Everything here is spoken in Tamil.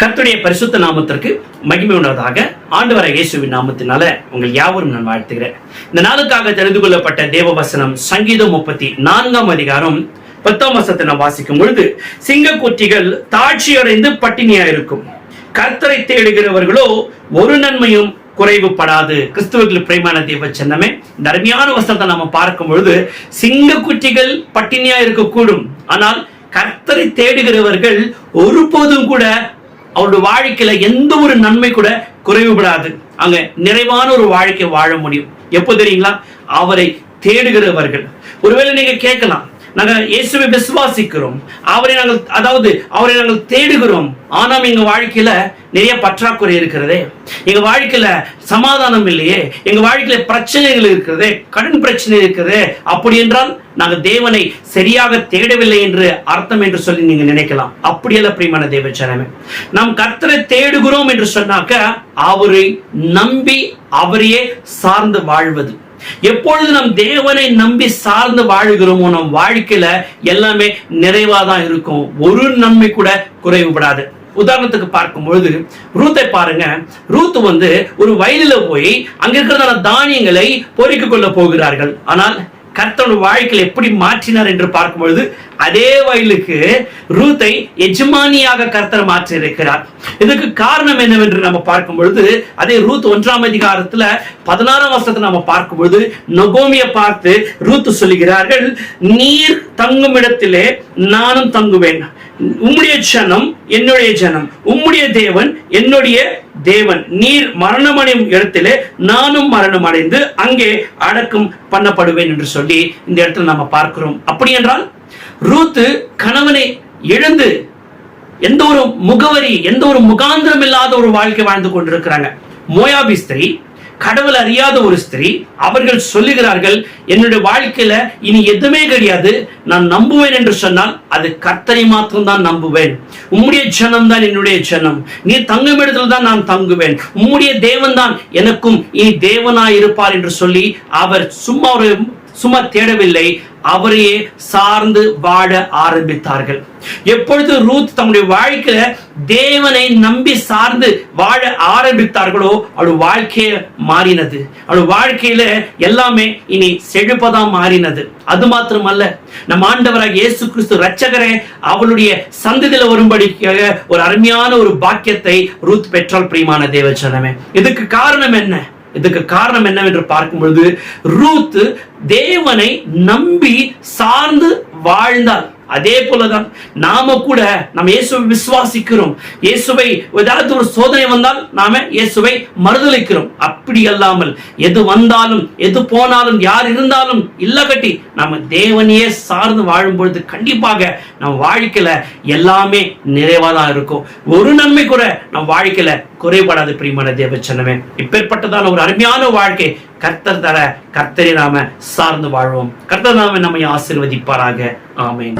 கத்துடைய பரிசுத்த நாமத்திற்கு மகிமை உணர்வதாக ஆண்டவர இயேசுவின் நாமத்தினால உங்கள் யாவரும் நான் வாழ்த்துகிறேன். இந்த நாளுக்காக தெரிந்து கொள்ளப்பட்ட தேவவசனம் சங்கீதம் முப்பத்தி நான்காம் அதிகாரம் பத்தாம் வசத்தை நாம் வாசிக்கும் பொழுது சிங்கக்குட்டிகள் தாட்சியடைந்து பட்டினியா இருக்கும் கர்த்தரை தேடுகிறவர்களோ ஒரு நன்மையும் குறைவுபடாது. கிறிஸ்துவர்கள் பிரேமான தேவ சின்னமே இந்த அருமையான வசனத்தை நம்ம பார்க்கும் பொழுது சிங்கக்குட்டிகள் பட்டினியா இருக்கக்கூடும். ஆனால் கர்த்தரை தேடுகிறவர்கள் ஒருபோதும் கூட அவருடைய வாழ்க்கையில எந்த ஒரு நன்மை கூட குறைவுபடாது. அங்க நிறைவான ஒரு வாழ்க்கை வாழ முடியும். எப்போ தெரியுங்களா? அவரை தேடுகிறவர்கள். ஒருவேளை நீங்க கேட்கலாம் நாங்கள் இயேசுவை விசுவாசிக்கிறோம். அவரை நாங்கள் அதாவது அவரை நாங்கள் தேடுகிறோம். ஆனால் எங்க வாழ்க்கையில நிறைய பற்றாக்குறை இருக்கிறதே. எங்க வாழ்க்கையில சமாதானம் இல்லையே. எங்க வாழ்க்கையில பிரச்சனைகள் இருக்கிறது. கடன் பிரச்சனை இருக்கிறது. அப்படி என்றால் நாங்கள் தேவனை சரியாக தேடவில்லை என்று அர்த்தம் என்று சொல்லி நீங்க நினைக்கலாம். அப்படியல்ல பிரியமான தேவச்சனமே நாம் கர்த்தரை தேடுகிறோம் என்று சொன்னாக்க அவரை நம்பி அவரையே சார்ந்து வாழ்வது. எப்பொழுது நம் தேவனை நம்பி சார்ந்து வாழுகிறோமோ நம் வாழ்க்கையில எல்லாமே நிறைவா தான் இருக்கும். ஒரு நன்மை கூட குறைவுபடாது. உதாரணத்துக்கு பார்க்கும் பொழுது ரூத்தை பாருங்க. ரூத் வந்து ஒரு வயலில போய் அங்க இருக்கிறதான தானியங்களை பொறிக்க கொள்ள போகிறார்கள். ஆனால் கர்த்தருடைய வாழ்க்கையில் எப்படி மாற்றினார் என்று பார்க்கும்பொழுது அதே வயலுக்கு ரூத்தை எஜமானியாக கர்த்தர் மாற்றி இருக்கிறார் இதுக்கு காரணம் என்னவென்று நம்ம பார்க்கும் பொழுது அதே ரூத் ஒன்றாம் அதிகாரத்துல பதினாறாம் வருஷத்தை நம்ம பார்க்கும் பொழுது நொகோமிய பார்த்து ரூத் சொல்லுகிறார்கள் நீர் தங்கும் இடத்திலே நானும் தங்குவேன். உம்முடைய ஜனம் என்னுடைய ஜனம். உம்முடைய தேவன் என்னுடைய தேவன். நீர் மரணமடையும் இடத்திலே நானும் மரணம் அடைந்து அங்கே அடக்கம் பண்ணப்படுவேன் என்று சொல்லி இந்த இடத்துல நாம பார்க்கிறோம். அப்படி என்றால் ரூத்து கணவனை இழந்து எந்த ஒரு முகவரி எந்த ஒரு முகாந்திரம் இல்லாத ஒரு வாழ்க்கை வாழ்ந்து கொண்டிருக்கிறாங்க. மோயாபி ஸ்திரீ கடவுள் அறியாத ஒரு ஸ்திரீ அவர்கள் சொல்லுகிறார்கள் என்னுடைய வாழ்க்கையில இனி எதுவுமே கிடையாது நான் நம்புவேன் என்று சொன்னால் அது கர்த்தரை மாத்திரம்தான் நம்புவேன். உம்முடைய ஜனம் தான் என்னுடைய ஜனம். நீ தங்கும் இடத்துல தான் நான் தங்குவேன். உம்முடைய தேவன் தான் எனக்கும் இனி தேவனாய் இருப்பார் என்று சொல்லி அவர் சும்மா ஒரு சும்மா தேடவில்லை அவரையே சார்ந்து வாழ ஆரம்பித்தார்கள். எப்பொழுது ரூத் தம்முடைய வாழ்க்கையில தேவனை நம்பி சார்ந்து வாழ ஆரம்பித்தார்களோ அவள் வாழ்க்கைய மாறினது. அவள் வாழ்க்கையில எல்லாமே இனி செழிப்பதா மாறினது. அது மாத்திரமல்ல நம் ஆண்டவராக இயேசு கிறிஸ்து ரட்சகரே அவளுடைய சந்ததியில வரும்படிக்காக ஒரு அருமையான ஒரு பாக்கியத்தை ரூத் பெற்றால் பிரியமான தேவச்சனமே இதுக்கு காரணம் என்ன? இதுக்கு காரணம் என்னவென்று பார்க்கும் பொழுது ரூத் தேவனை நம்பி சார்ந்து வாழ்ந்தார். அதே போலதான் நாம கூட நம்ம இயேசுவை விசுவாசிக்கிறோம். இயேசுவை ஏதாவது ஒரு சோதனை வந்தால் நாம இயேசுவை மறுதளிக்கிறோம் அப்படி அல்லாமல் எது வந்தாலும் எது போனாலும் யார் இருந்தாலும் இல்ல கட்டி நம்ம தேவனையே சார்ந்து வாழும் பொழுது கண்டிப்பாக நம்ம வாழ்க்கையில எல்லாமே நிறைவாதான் இருக்கும். ஒரு நன்மை கூட நம்ம வாழ்க்கையில குறைபடாது. பிரியமான தேவச்சனமே இப்பேற்பட்டதான ஒரு அருமையான வாழ்க்கை கர்த்தர் தர கர்த்தரை நாம சார்ந்து வாழ்வோம். கர்த்தர் நாம நம்மை ஆசீர்வதிப்பாராக. ஆமேன்.